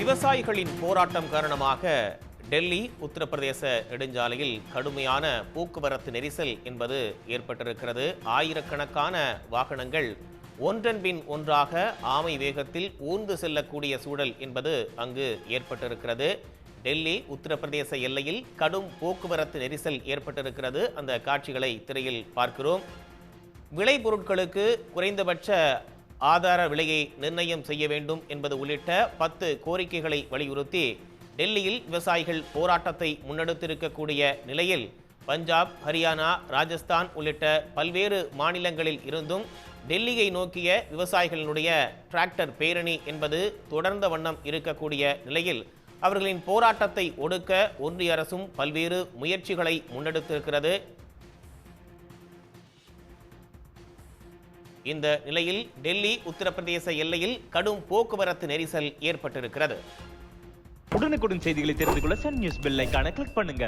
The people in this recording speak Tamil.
விவசாயிகளின் போராட்டம் காரணமாக டெல்லி உத்தரப்பிரதேச நெடுஞ்சாலையில் கடுமையான போக்குவரத்து நெரிசல் என்பது ஏற்பட்டிருக்கிறது. ஆயிரக்கணக்கான வாகனங்கள் ஒன்றன் பின் ஒன்றாக ஆமை வேகத்தில் ஊர்ந்து செல்லக்கூடிய சூழல் என்பது அங்கு ஏற்பட்டிருக்கிறது. டெல்லி உத்தரப்பிரதேச எல்லையில் கடும் போக்குவரத்து நெரிசல் ஏற்பட்டிருக்கிறது. அந்த காட்சிகளை திரையில் பார்க்கிறோம். விளைபொருட்களுக்கு குறைந்தபட்ச ஆதார விலையை நிர்ணயம் செய்ய வேண்டும் என்பது உள்ளிட்ட பத்து கோரிக்கைகளை வலியுறுத்தி டெல்லியில் விவசாயிகள் போராட்டத்தை முன்னெடுத்திருக்கக்கூடிய நிலையில் பஞ்சாப் ஹரியானா ராஜஸ்தான் உள்ளிட்ட பல்வேறு மாநிலங்களில் இருந்தும் டெல்லியை நோக்கிய விவசாயிகளினுடைய டிராக்டர் பேரணி என்பது தொடர்ந்த வண்ணம் இருக்கக்கூடிய நிலையில் அவர்களின் போராட்டத்தை ஒடுக்க ஒன்றிய அரசும் பல்வேறு முயற்சிகளை முன்னெடுத்திருக்கிறது. இந்த நிலையில் டெல்லி உத்தரப்பிரதேச எல்லையில் கடும் போக்குவரத்து நெரிசல் ஏற்பட்டிருக்கிறது. உடனுக்குடன் செய்திகளை தெரிந்து கொள்ள சன் நியூஸ் பெல்லைக்கான கிளிக் பண்ணுங்க.